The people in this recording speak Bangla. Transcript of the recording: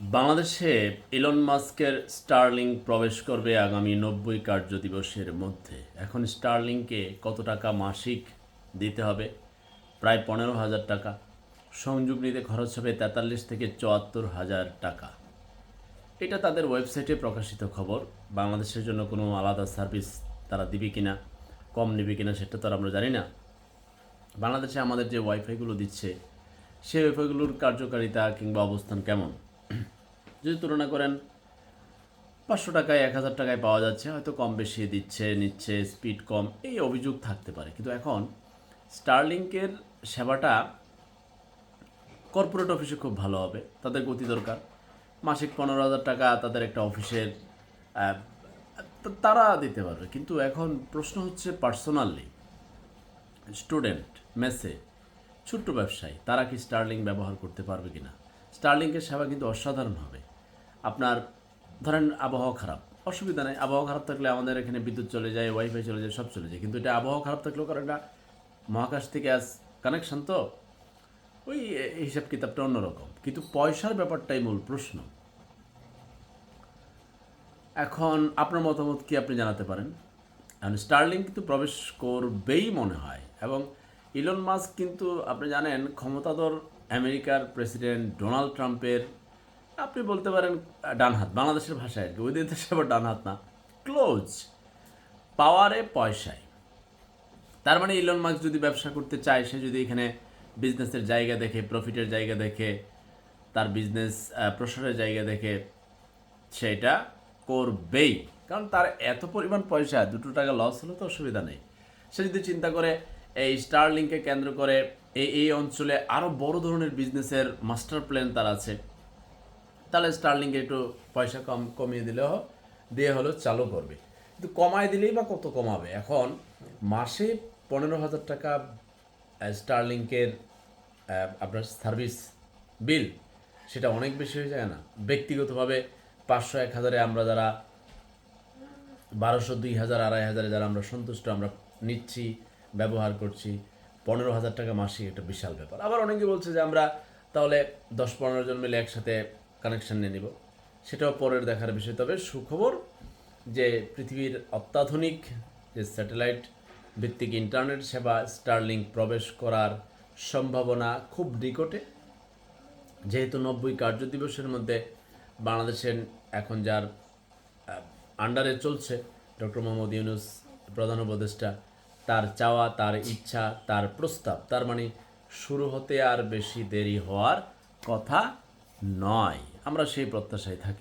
বাংলাদেশে ইলন মাস্কের স্টারলিং প্রবেশ করবে আগামী নব্বই কার্য দিবসের মধ্যে। এখন স্টারলিংকে কত টাকা মাসিক দিতে হবে? প্রায় পনেরো হাজার টাকা। সংযোগ নিতে খরচ হবে তেতাল্লিশ থেকে চুয়াত্তর হাজার টাকা। এটা তাদের ওয়েবসাইটে প্রকাশিত খবর। বাংলাদেশের জন্য কোনো আলাদা সার্ভিস তারা দিবে কিনা, কম নেবে কিনা, সেটা তো আমরা জানি না। বাংলাদেশে আমাদের যে ওয়াইফাইগুলো দিচ্ছে সেই ওয়াইফাইগুলোর কার্যকারিতা কিংবা অবস্থান কেমন? যদি তুলনা করেন, পাঁচশো টাকায়, এক হাজার টাকায় পাওয়া যাচ্ছে, হয়তো কম বেশি দিচ্ছে, নিচ্ছে স্পিড কম, এই অভিযোগ থাকতে পারে। কিন্তু এখন স্টারলিংকের সেবাটা কর্পোরেট অফিসে খুব ভালো হবে, তাদের গতি দরকার। মাসিক পনেরো হাজার টাকা তাদের একটা অফিসের তারা দিতে পারবে। কিন্তু এখন প্রশ্ন হচ্ছে পার্সোনালি স্টুডেন্ট মেসে, ছোট্ট ব্যবসায়ী, তারা কি স্টারলিং ব্যবহার করতে পারবে কি না স্টারলিংকের সেবা কিন্তু অসাধারণ হবে। আপনার ধরেন আবহাওয়া খারাপ, অসুবিধা নেই, আবহাওয়া খারাপ থাকলে আমাদের এখানে বিদ্যুৎ চলে যায় ওয়াইফাই চলে যায়, সব চলে যায়, কিন্তু এটা আবহাওয়া খারাপ থাকলেও কারণ এটা মহাকাশ থেকে আজ কানেকশন তো, ওই হিসাব কিতাবটা অন্যরকম, কিন্তু পয়সার ব্যাপারটাই মূল প্রশ্ন। এখন আপনার মতামত কি আপনি জানাতে পারেন? এখন স্টার্লিং কিন্তু প্রবেশ করবেই মনে হয়, এবং ইলন মাস্ক কিন্তু, আপনি জানেন, ক্ষমতাধর আমেরিকার প্রেসিডেন্ট ডোনাল্ড ট্রাম্পের আপনি বলতে পারেন ডান হাত। বাংলাদেশের ভাষায় আর কি, ওই দেশে আবার ডান হাত না। ক্লোজ পাওয়ারে পয়সায়। তার মানে ইলন মাস্ক যদি ব্যবসা করতে চায়, সে যদি এখানে বিজনেসের জায়গা দেখে প্রফিটের জায়গা দেখে, তার বিজনেস প্রসারের জায়গা দেখে সেটা করবেই। কারণ তার এত পরিমাণ পয়সা, দুটো টাকা লস হলে তো অসুবিধা নেই। সে যদি চিন্তা করে, এই স্টারলিংকে কেন্দ্র করে, এই এই অঞ্চলে আরও বড় ধরনের বিজনেসের মাস্টার প্ল্যান তার আছে। তাহলে স্টার্লিংকে একটু পয়সা কম, কমিয়ে দিলেও দিয়ে হলেও চালু করবে। কিন্তু কমায় দিলেই বা কত কমাবে? এখন মাসে পনেরো হাজার টাকা স্টারলিংকের আপনার সার্ভিস বিল, সেটা অনেক বেশি হয়ে যায় না? ব্যক্তিগতভাবে পাঁচশো, এক হাজারে আমরা যারা, বারোশো, দুই হাজার, আড়াই হাজারে যারা আমরা সন্তুষ্ট, আমরা নিচ্ছি, ব্যবহার করছি, পনেরো হাজার টাকা মাসিক একটা বিশাল ব্যাপার। আবার অনেকে বলছে যে আমরা তাহলে দশ, পনেরো জন মিলে একসাথে কানেকশন নিয়ে নিব। সেটাও পরের দেখার বিষয়। তবে সুখবর যে পৃথিবীর অত্যাধুনিক যে স্যাটেলাইট ভিত্তিক ইন্টারনেট সেবা স্টারলিং প্রবেশ করার সম্ভাবনা খুব নিকটে। যেহেতু নব্বই কার্য দিবসের মধ্যে বাংলাদেশের এখন যার আন্ডারে চলছে ডক্টর মোহাম্মদ ইউনুস, প্রধান উপদেষ্টা, তার চাওয়া, তার ইচ্ছা, তার প্রস্তাব, তার মানে শুরু হতে আর বেশি দেরি হওয়ার কথা নয়। আমরা সেই প্রত্যাশায় থাকি।